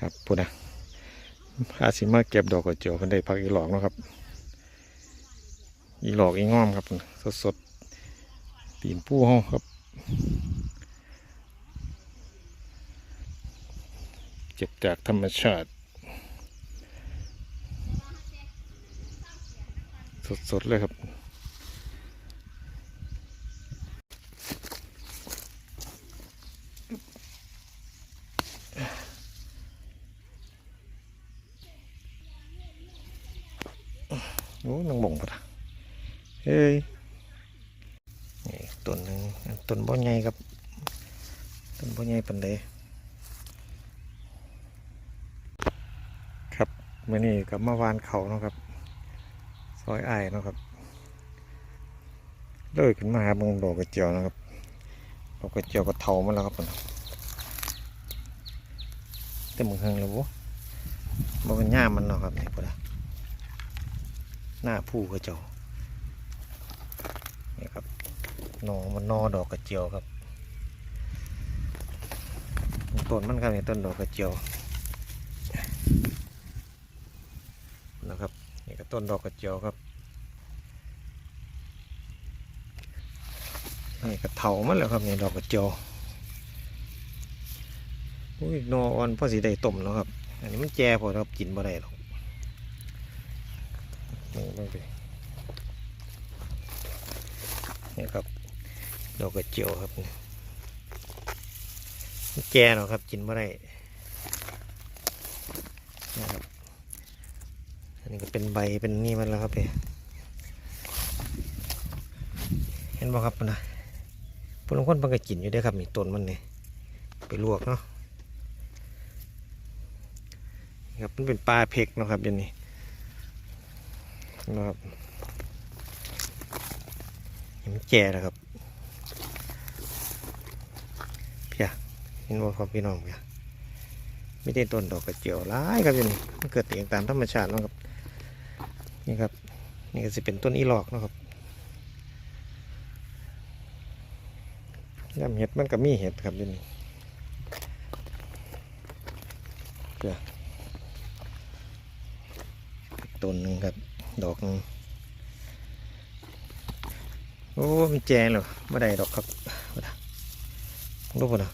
ครับพูดนะอาสิมาเก็บดอกกระเจียวเพิ่นได้พักอีหลอกนะครับ อีหลอกอีง้อมครับสดสดตีนปูห้องครับเก็บจากธรรมชาติ สดๆเลยครับ โอ้นังบ่งปะนะเฮ้ยนี่ต้นหนึ่งต้นบ่ใหญ่ครับต้นบ่ใหญ่ปานใดครับมื่อนี้กับมาวานเขาเนาะครับ ซอยไอ้เนาะครับเลยขึ้นมาหาเมืองดอกกระเจียวนะครับดอกกระเจียวก็เทามาแล้วครับผมแต่มึงเฮงแล้วบ่บ่เป็นหญ้ามันเนาะครับนี่พุ่นน่ะ หน้าผู้กระเจียวนี่ครับนอมันนอดอกกระเจียวครับต้นมันครับนี่ต้นดอกกระเจียวนะครับนี่ก็ต้นดอกกระเจียวครับนี่ก็เถามันแล้วครับนี่ดอกกระเจียวอุ้ยนออ่อนพอสีได้ต้มแล้วครับ อันนี้มันแก่พอครับกินบ่ได้หรอก นี่เบิ่งไปนี่ครับ ดอกกระเจียวครับแก่เนาะครับกินไม่ได้นะครับอันนี้ก็เป็นใบเป็นนี่มันแล้วครับพี่เห็นบ่ครับนะพลางคนเพิ่นก็กินอยู่เด้ครับนี่ต้นมันนี่ไปลวกเนาะนะครับมันเป็นปลาเพกเนาะครับเดี๋ยวนี้ นะครับเห็นแก่แล้วครับเพียเห็นว่าครับพี่น้องเพียไม่ได้ต้นดอกกระเจียวร้ายครับอยู่นี่มันเกิดเองตามธรรมชาตินะครับนี่ครับนี่ก็จะเป็นต้นอีหลอกนะครับย่ำเห็ดมันก็มีเห็ดครับยู่นี่เพียต้นหนึ่งครับ ดอกนึงโอ้มีแจงเหรอไม่ได้ดอกครับบ่ได้รูปนะ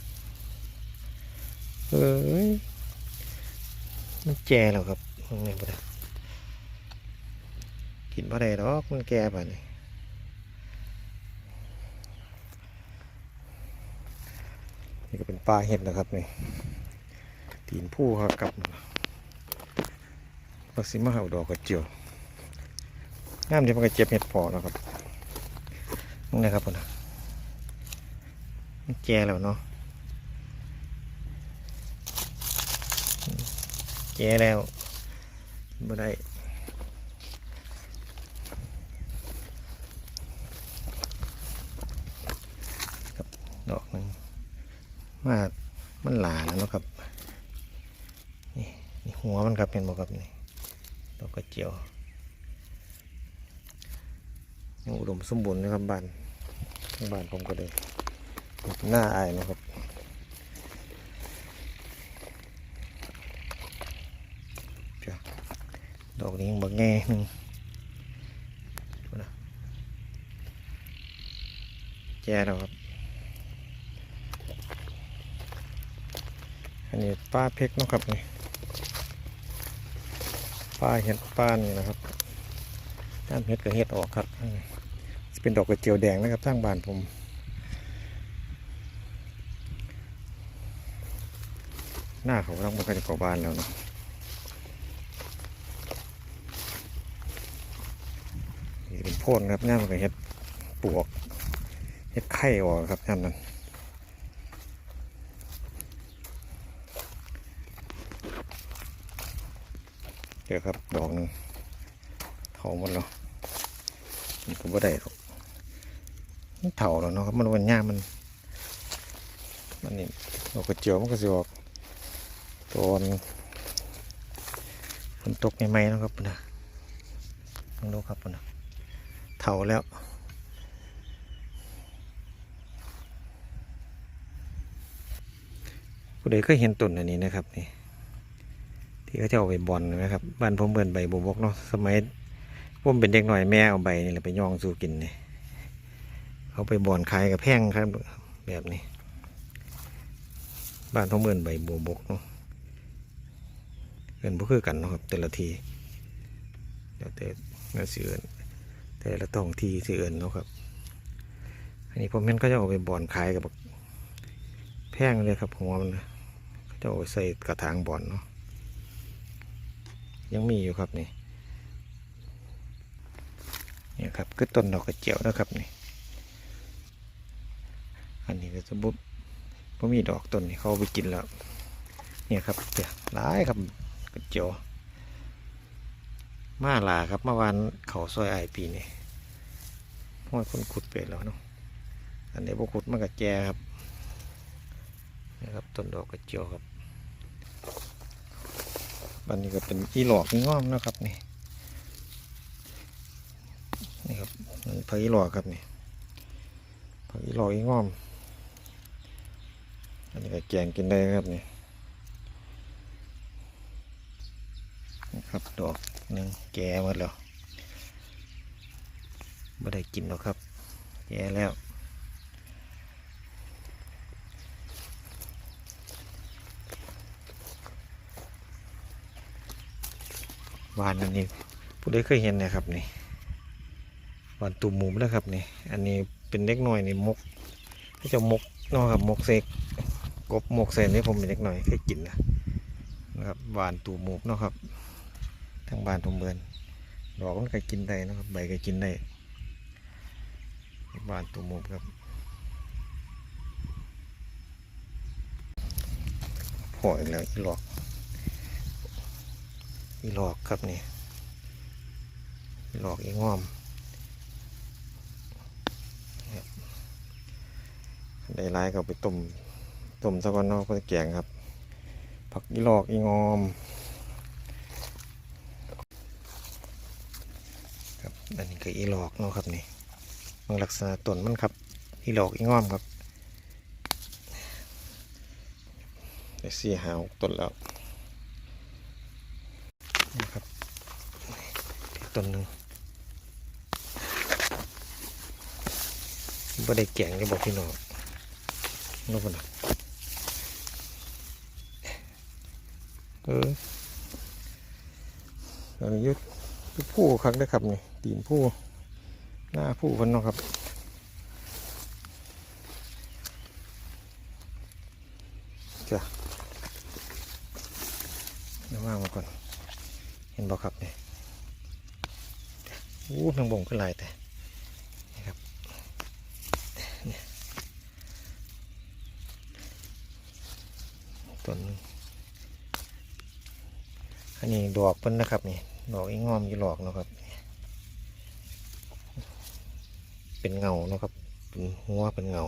เอ้ยมันแจงแล้วครับมันไงบ่ได้กินบ่ได้ดอกมันแก่ป่านนี้นี่ก็เป็นปลาเห็ดนะครับนี่ตีนผู้ครับกับลักซิมาเอาดอกกระเจียว น้ำที่มันก็เจ็บเห็ดพอนะครับนี่นะครับผมนะแก่แล้วเนาะแก่แล้วไม่ได้ครับดอกหนึ่งมามันหลาแล้วเนาะครับนี่นี่หัวมันครับเห็นบอกครับนี่ดอกกระเจียว ยังอุดมสมบูรณ์นะครับบ้านบ้านผมก็เลยหน้าอายนะครับดอกนี้ยังบางแง่นึงดูนะแย่แล้วครับ อันนี้ป้าเพกนะครับนี่ป้าเห็ดป้านี่นะครับ น้ำเห็ดกับเห็ดออกครับจะเป็นดอกกระเจียวแดงนะครับทางบ้านผมหน้าเขาต้องมากันเข้าบ้านแล้วเนาะนี่เป็นโพนครับหน้ามันก็เห็ดปวกเห็ดไข่ออกครับท่านนั้นเดี๋ยวครับดอกหนึ่งเถาหมดแล้ว นก็บ่ได้หรอกมันเถ่าแล้วเนาะครับมันวันหญ้ามัน มันนี่ดอกกระเจียวมันก็สิออกตอนฝนตกใหม่ๆนะครับพุ่นนะลองดูครับพุ่นนะเถ่าแล้วผู้ใดเคยเห็นต้นอันนี้นะครับนี่ที่เขาจะเอาไปบอลนะครับ บ้านผมเบิ่นใบบัวบกเนาะสมัย ผมเป็นเด็กหน่อยแม่เอาใบนี่แหละไปย่องสู่กินเนี่ยเอาไปบ่อลขายกับแพงครับ แบบนี้ บ้านผมเบิ่นใบบัวบกเนาะเอินบ่คือกันเนาะครับ แต่ละทีเดี๋ยวแต่เงินสิเอินแต่ละท้องที่สิเอินเนาะครับ อันนี้ผมเห็นเขาจะเอาไปบ่อลขายกับแพงเลยครับหัวมันนะเขาจะเอาใส่กระถางบ่อลเนาะยังมีอยู่ครับนี่ นี่ครับคือต้นดอกกระเจียวนะครับนี่อันนี้ก็จะบุบบ่มีดอกต้นนี่เขาไปกินแล้วเนี่ยครับเดี๋ยวลายครับกระเจียวมาลาครับเมื่อวานเขาซอยไอปีนี่ห้อยคนขุดไปแล้วเนาะอันนี้พวกขุดมันกระแจครับนี่ครับต้นดอกกระเจียวครับอันนี้ก็เป็นอีหลอกอีงอมนะครับนี่ครับมัน ผักอีหลอกครับนี่ผักอีหลอกอีงอม อันนี้ก็แกงกินได้ครับนี่นะครับดอกหนึ่งแก่หมดแล้วไม่ได้กินหรอกครับแก่แล้ววานอันนี้ผู้ใดเคยเห็นนะครับนี่ วานตุ่มหมุมแล้วครับนี่ อันนี้เป็นเล็กหน้อยนี่มกที่จะมกนาะครับมกเซกกบมกเซนนี่ผมเป็นเล็กหน้อยเคยกินนะนะครับวานตุ่มหมุมเนะครับทางบานผมเบินดอกมันก็กินได้นะครับ ใบก็กินได้วานตุ่มหมุมครับพออีกแล้วอีหลอกอีหลอกครับนี่อีหลอกอีงอมครับ ได้ร้ายก็ไปต้มต้มสักวันนอกก็จะแกงครับ ผักอีหลอกอีงอมครับอันนี้ก็อีหลอกเนาะครับนี่บางลักษณะต้นมันครับ อีหลอกอีงอมครับได้สี่หาหกต้นแล้วนะครับต้นหนึ่งบ่ได้แกงจะบอกพี่น้อง นู่นนะเอออันนี้ยุดผู้ครั้งได้ครับนี่ตีนผู้หน้าผู้พันเนาะครับจ้ะเดี๋ยวว่างมาก่อน เห็นบอกครับเนี่ยอู้แมงบ่งขึ้นหลายแต่นี่ครับเนี่ย ต้นอันนี้ดอกเพิ่นนะครับนี่ดอกอีงอมอยู่หลอกนะครับ เป็นเงานะครับเป็นหัวเป็นเงา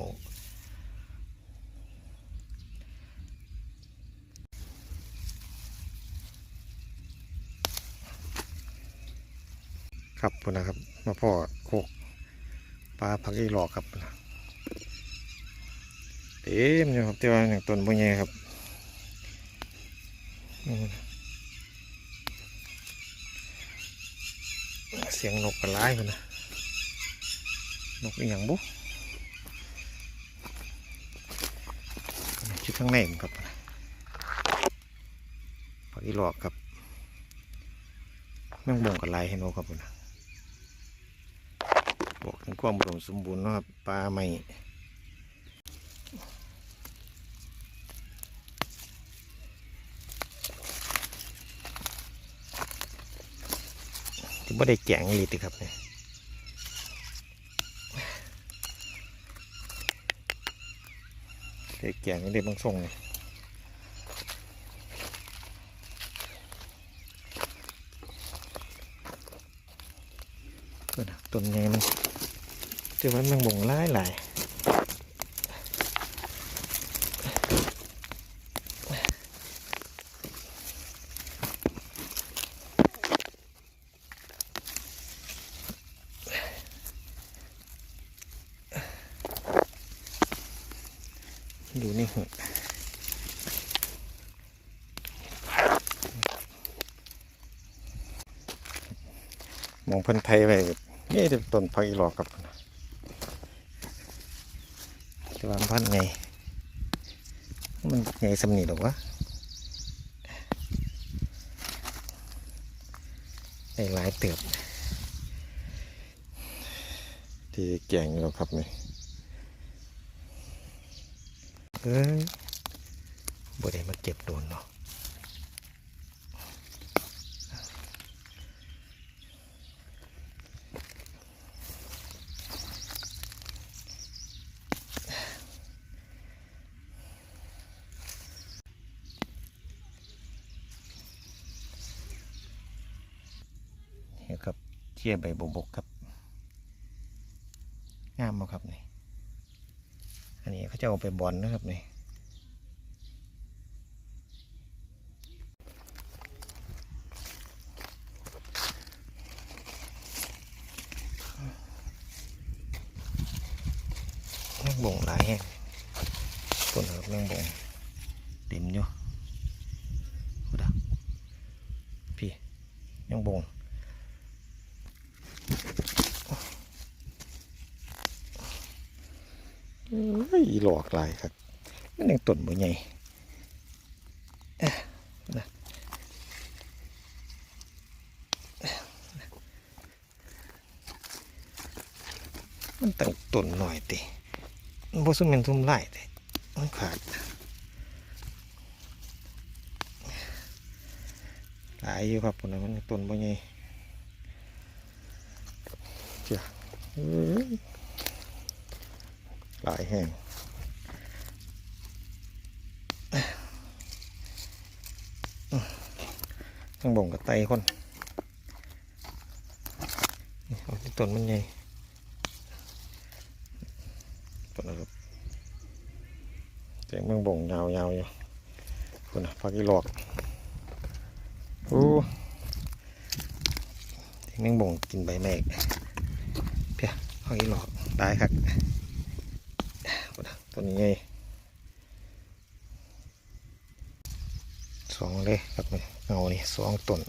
ครับพุ่นนะครับมาพ่อโคกปลาพักอีหลอกครับเต็มอยู่ครับที่ว่าอย่างต้นบุญใหญ่ครับ เสียงนกกระไล่พุ่นนะนกอีหยังบุชุดข้างในมันครับพักอีหลอกครับแม่งบ่งกระไล่ให้นกครับพุ่นนะบอกถึงความอุดมสมบูรณ์นะครับปลาไม่ ไม่ได้แกงลีติครับเนี่ยแกงไม่ได้บางส่งเลยเพิ่นน่ะต้นไงมันคือมันมันบ่งหลายหลาย อยู่ในหุ่บมองพันไทยไปนี่จะต้นพักอีหลอกกับจะวางพันไง มันไงสำนีหรอวะได้หลายเติบ ที่แกงอเราครับนี่ เอ้ยบ่ได้มาเก็บโดนเนาะนี่ครับเชี่ยใบบกครับงามมากครับนี่ จะเอาไปบอลนะครับนี่แมงบงหลายแห่งต้นครับแมงบ่งเต็มอยู่พูดอะพี่แมงบง เอ้ยหลอกลายครับมันยังต้นบ่ใหญ่นะมันตั้งต้นหน่อยติมันบ่ซุมเป็นซุมไล่ติมันขาดหลายอยู่ครับพุ่นะมันต้นบ่ใหญ่เจ้าหลายแห่ง ทั้งบ่งกับไตคนเอาต้นมันใหญ่ต้นนะครับเสียงเมืองบ่งยาวๆอยู่คุณนะพักอีหลอกโอ้เสียงมืองบ่งกินใบแมกเพี้ยพักอีหลอกตายครับตัวนี้ไงสอง เลยครับนี่เงานี่สองต้น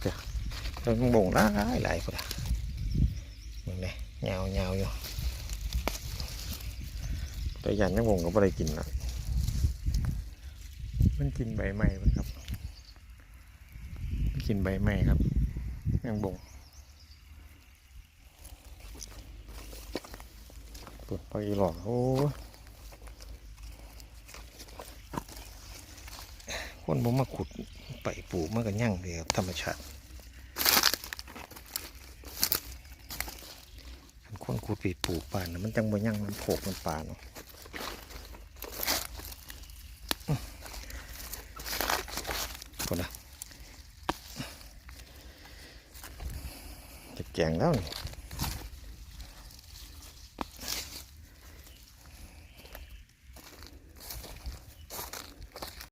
เดี๋ยวเราต้องบ่งหลายหลายคนมึงเนี่ยยาวยาวๆอยู่แต่ยันยังวงก็ไม่ได้กินนะมันกินใบไม้มันครับมัน กินใบไม้ครับยังบงปวดไปอีหลอกโอ้คนผมมาขุดไปปลูกมันยั่งเลยครับธรรมชาติคนขุดไปปลูกป่านนะมันจังบ่ยั่งมันโผกมันป่าเนาะ แกงแล้วนี่